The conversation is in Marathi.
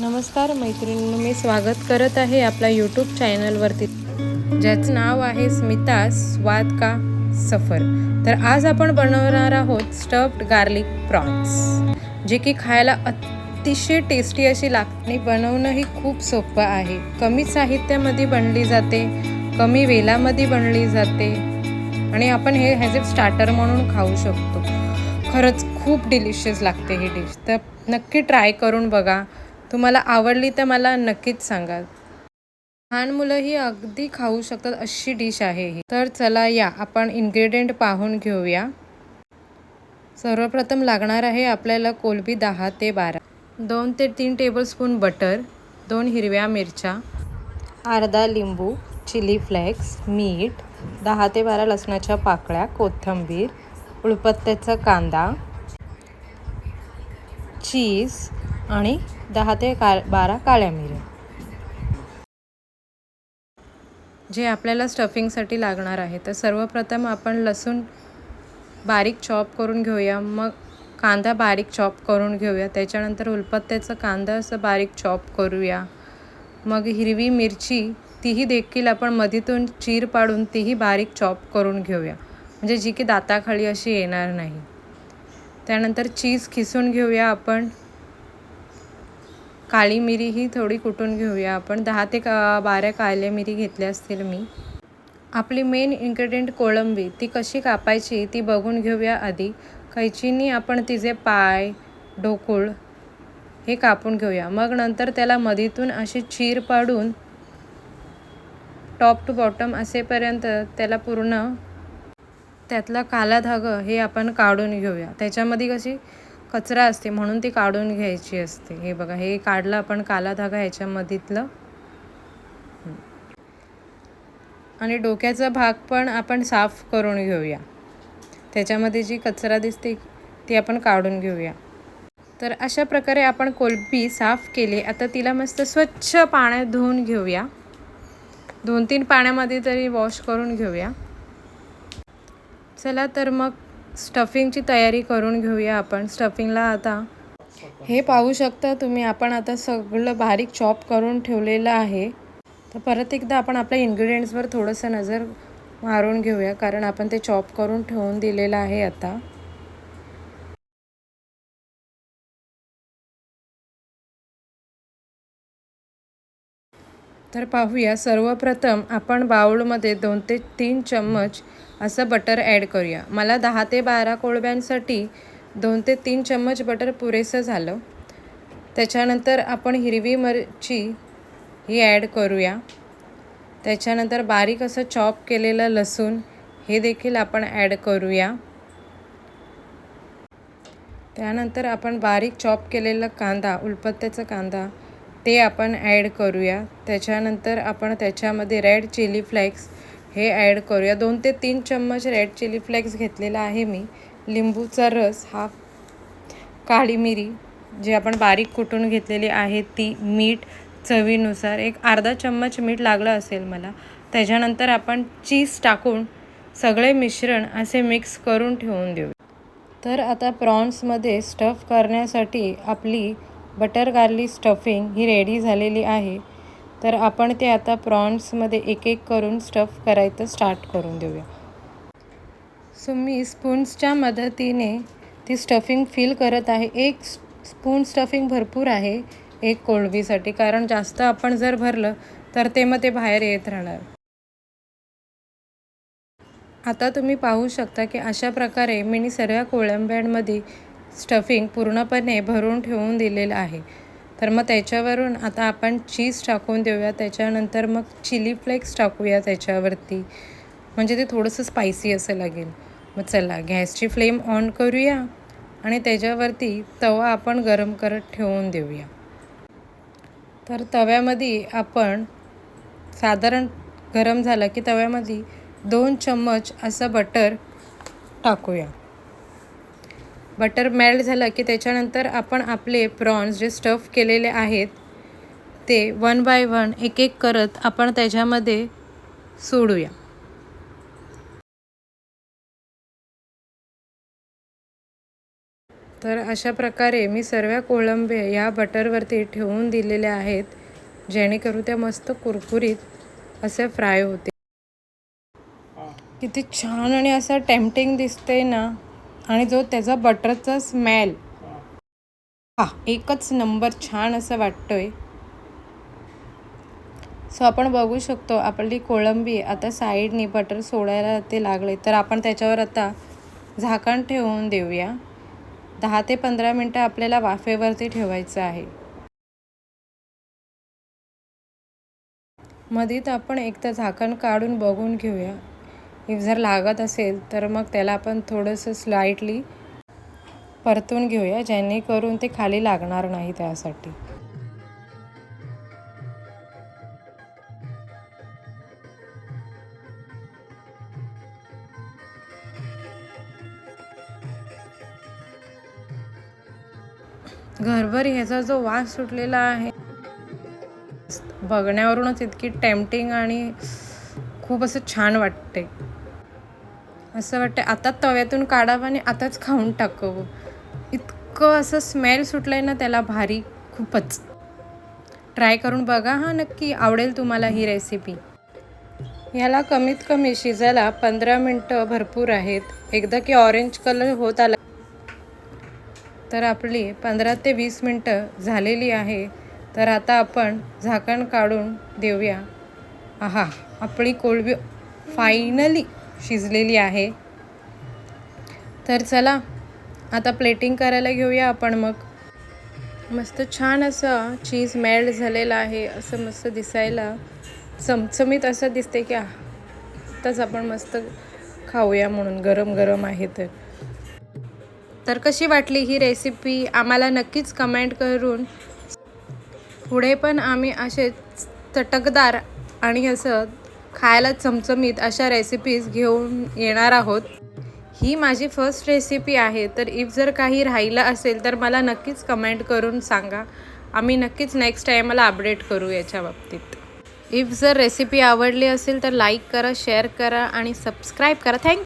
नमस्कार मैत्रिणींनो मी स्वागत करत आहे आपल्या यूट्यूब चॅनलवरती ज्याचं नाव आहे स्मिता स्वाद का सफर. तर आज आपण बनवणार आहोत स्टफ्ड गार्लिक प्रॉन्स जे की खायला अतिशय टेस्टी अशी लागते आणि बनवणंही खूप सोपं आहे. कमी साहित्यामध्ये बनली जाते कमी वेलामध्ये बनली जाते आणि आपण हे ॲज ए स्टार्टर म्हणून खाऊ शकतो. खरंच खूप डिलिशियस लागते ही डिश तर नक्की ट्राय करून बघा. तुम्हाला आवडली तर मला नक्कीच सांगा. लहान मुलंही अगदी खाऊ शकतात अशी डिश आहे ही. तर चला या आपण इन्ग्रेडियंट पाहून घेऊया. सर्वप्रथम लागणार आहे आपल्याला कोलबी दहा ते बारा दोन ते तीन टेबलस्पून बटर दोन हिरव्या मिरच्या अर्धा लिंबू चिली फ्लेक्स मीठ दहा ते बारा लसणाच्या पाकळ्या कोथिंबीर उळपत्त्याचा कांदा चीज आणि दहा ते का बारा काळ्या मिऱ्या जे आपल्याला स्टफिंगसाठी लागणार आहे तर सर्वप्रथम आपण लसूण बारीक चॉप करून घेऊया. मग कांदा बारीक चॉप करून घेऊया. त्याच्यानंतर उलपत्त्याचं कांदा असं बारीक चॉप करूया. मग हिरवी मिरची तीही देखील आपण मधीतून चीर पाडून तीही बारीक चॉप करून घेऊया. म्हणजे जी की दाताखाली अशी येणार नाही. त्यानंतर चीज खिसून घेऊया आपण. काळी मिरी ही थोडी कुटून घेऊया आपण. दहा ते का बारा काळ्या मिरी घेतल्या असतील मी. आपली मेन इन्ग्रेडियंट कोळंबी. ती कशी कापायची ती बघून घेऊया आधी. कैचीनी आपण तिचे पाय ढोकुळ हे कापून घेऊया. मग नंतर त्याला मधीतून अशी चीर पाडून टॉप टू बॉटम असेपर्यंत त्याला पूर्ण त्यातला काला धागं हे आपण काढून घेऊया. त्याच्यामध्ये कशी कचरा असते म्हणून ती काढून घ्यायची असते. हे बघा हे काढलं आपण काला धागा ह्याच्यामधीतलं. आणि डोक्याचा भाग पण आपण साफ करून घेऊया. त्याच्यामध्ये जी कचरा दिसते ती आपण काढून घेऊया. तर अशा प्रकारे आपण कोलंबी साफ केली. आता तिला मस्त स्वच्छ पाण्यात धुवून घेऊया. दोन तीन पाण्यामध्ये तरी वॉश करून घेऊया. चला तर मग स्टफिंगची तयारी करून घेऊया आपण. स्टफिंगला आता हे पाहू शकता तुम्ही आपण आता सगळं बारीक चॉप करून ठेवलेलं आहे. तर परत एकदा आपण आपल्या इन्ग्रेडियंट्सवर थोडंसं नजर मारून घेऊया कारण आपण ते चॉप करून ठेवून दिलेलं आहे आता. तर पाहूया. सर्वप्रथम आपण बाउलमध्ये दोन ते तीन चम्मच असं बटर ॲड करूया. मला दहा ते बारा कोळब्यांसाठी दोन ते तीन चम्मच बटर पुरेसं झालं. त्याच्यानंतर आपण हिरवी मिरची ही ॲड करूया. त्याच्यानंतर बारीक असं चॉप केलेलं लसूण हे देखील आपण ॲड करूया. त्यानंतर आपण बारीक चॉप केलेला कांदा उलपत्त्याचा कांदा ते आपण ॲड करूया. त्याच्यानंतर आपण त्याच्यामध्ये रेड चिली फ्लेक्स हे ॲड करूया. दोन ते तीन चम्मच रेड चिली फ्लेक्स घेतलेला आहे मी. लिंबूचा रस हा काळी मिरी जी आपण बारीक कुटून घेतलेली आहे ती मीठ चवीनुसार एक अर्धा चम्मच मीठ लागलं असेल मला. त्याच्यानंतर आपण चीज टाकून सगळे मिश्रण असे मिक्स करून ठेवून देऊ तर आता प्रॉन्समध्ये स्टफ करण्यासाठी आपली बटर गार्लिक स्टफिंग ही रेडी झालेली आहे. तर आपण ते आता प्रॉन्समध्ये एक एक करून स्टफ करायचं स्टार्ट करून देऊया. सो मी स्पून्सच्या मदतीने ती स्टफिंग फिल करत आहे. एक स्पून स्टफिंग भरपूर आहे एक कोळंबीसाठी कारण जास्त आपण जर भरलं तर ते मग ते बाहेर येत राहणार. आता तुम्ही पाहू शकता की अशा प्रकारे मी सर्व कोळंब्यांमध्ये स्टफिंग पूर्णपणे भरून ठेवून दिलेलं आहे. तर मग त्याच्यावरून आता आपण चीज टाकून देऊया. त्याच्यानंतर मग चिली फ्लेक्स टाकूया त्याच्यावरती. म्हणजे ते थोडंसं स्पायसी असं लागेल. मग चला गॅसची फ्लेम ऑन करूया आणि त्याच्यावरती तवा आपण गरम करत ठेवून देऊया. तर तव्यामध्ये आपण साधारण गरम झालं की तव्यामध्ये दोन चम्मच असं बटर टाकूया. बटर मेल्ट झालं की त्याच्यानंतर आपण आपले प्रॉन्स जे स्टफ केलेले आहेत ते वन बाय वन एक एक करत आपण त्याच्यामध्ये सोडूया. तर अशा प्रकारे मी सर्व कोळंबे या बटरवरती ठेवून दिलेल्या आहेत जेणेकरून त्या मस्त कुरकुरीत असे फ्राय होते किती छान आणि असं टेम्पटिंग दिसते ना. आणि जो त्याचा बटरचा स्मेल. हा एकच नंबर छान असं वाटतोय. सो आपण बघू शकतो आपली कोळंबी आता साईडनी बटर सोडायला ते लागले. तर आपण त्याच्यावर आता झाकण ठेवून देऊया. दहा ते पंधरा मिनटं आपल्याला वाफेवरती ठेवायचं आहे. मधीत आपण एकदा झाकण काढून बघून घेऊया. इफ जर लागत असेल तर मग त्याला आपण थोडंसं स्लाईटली परतून घेऊया जेणेकरून ते खाली लागणार नाही त्यासाठी. घरभर ह्याचा जो वास सुटलेला आहे बघण्यावरूनच इतकी टेम्पटिंग आणि खूप असं छान वाटते. असं वाटतं आता तव्यातून काढावं आणि आताच खाऊन टाकावं. इतकं असं स्मेल सुटलं आहे ना त्याला भारी खूपच. ट्राय करून बघा हा नक्की आवडेल तुम्हाला ही रेसिपी ह्याला कमीत कमी शिजायला पंधरा मिनटं भरपूर आहेत. एकदा की ऑरेंज कलर होत आला तर आपली पंधरा ते वीस मिनटं झालेली आहे. तर आता आपण झाकण काढून देऊया. आहा आपली कोळबी फायनली शिजलेली आहे. तर चला आता प्लेटिंग करायला घेऊया आपण मग. मस्त छान असं चीज मेल्ट झालेलं आहे असं मस्त दिसायला. चमचमीत असं दिसते की आताच आपण मस्त खाऊया म्हणून गरम गरम आहे तर. तर कशी वाटली ही रेसिपी आम्हाला नक्कीच कमेंट करून. पुढे पण आम्ही असे चटकदार आणि असं खायला चमचमीत अशा रेसिपीज घेऊन येणार आहोत. ही माझी फर्स्ट रेसिपी आहे. तर इफ जर काही राहिलं असेल तर मला नक्कीच कमेंट करून सांगा. आम्ही नक्कीच नेक्स्ट टाईमला अपडेट करू याच्या बाबतीत. इफ जर रेसिपी आवडली असेल तर लाईक करा शेअर करा आणि सबस्क्राईब करा. थँक्यू